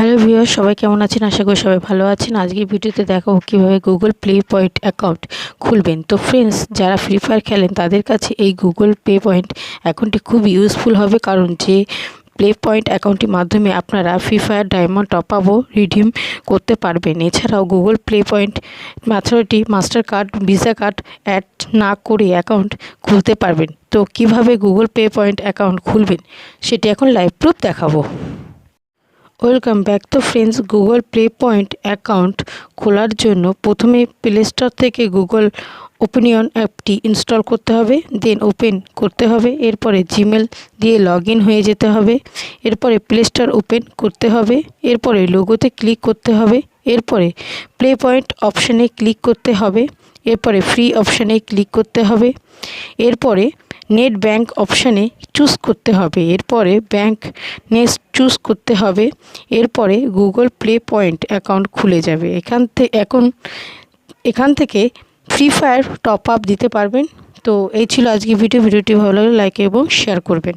Hello viewer সবাই কেমন আছেন? আশা করি সবাই ভালো আছেন। আজকের ভিডিওতে দেখাবো কীভাবে গুগল প্লে পয়েন্ট অ্যাকাউন্ট খুলবেন। তো ফ্রেন্ডস যারা ফ্রি ফায়ার খেলেন, তাদের কাছে এই গুগল পে পয়েন্ট অ্যাকাউন্টটি খুব ইউজফুল হবে। কারণ যে প্লে পয়েন্ট অ্যাকাউন্টটির মাধ্যমে আপনারা ফ্রি ফায়ার ডায়মন্ড টপ আপও রিডিম করতে পারবেন। এছাড়াও Google play point ম্যাথরিটি master card Visa card add না করে অ্যাকাউন্ট খুলতে পারবেন। তো কীভাবে গুগল পে পয়েন্ট অ্যাকাউন্ট খুলবেন, সেটি এখন লাইভ প্রুফ দেখাবো। ওয়েলকাম ব্যাক তো friends Google play point account খোলার জন্য প্রথমে প্লে স্টোর থেকে গুগল ওপিনিয়ন অ্যাপটি ইনস্টল করতে হবে, দেন ওপেন করতে হবে, এরপরে জিমেল দিয়ে লগ হয়ে যেতে হবে, এরপরে প্লে স্টোর ওপেন করতে হবে, এরপরে লোগোতে ক্লিক করতে হবে, এরপরে প্লে পয়েন্ট অপশানে ক্লিক করতে হবে, এরপরে ফ্রি অপশানে ক্লিক করতে হবে, এরপরে নেট ব্যাঙ্ক অপশানে চুজ করতে হবে। এরপরে ব্যাঙ্ক নেক্সট চুজ করতে হবে। এরপরে গুগল প্লে পয়েন্ট অ্যাকাউন্ট খুলে যাবে। এখান থেকে এখন এখান থেকে ফ্রি ফায়ার টপ আপ দিতে পারবেন। তো এই ছিল আজকে ভিডিও। ভিডিওটি ভালো লাগলে লাইক এবং শেয়ার করবেন।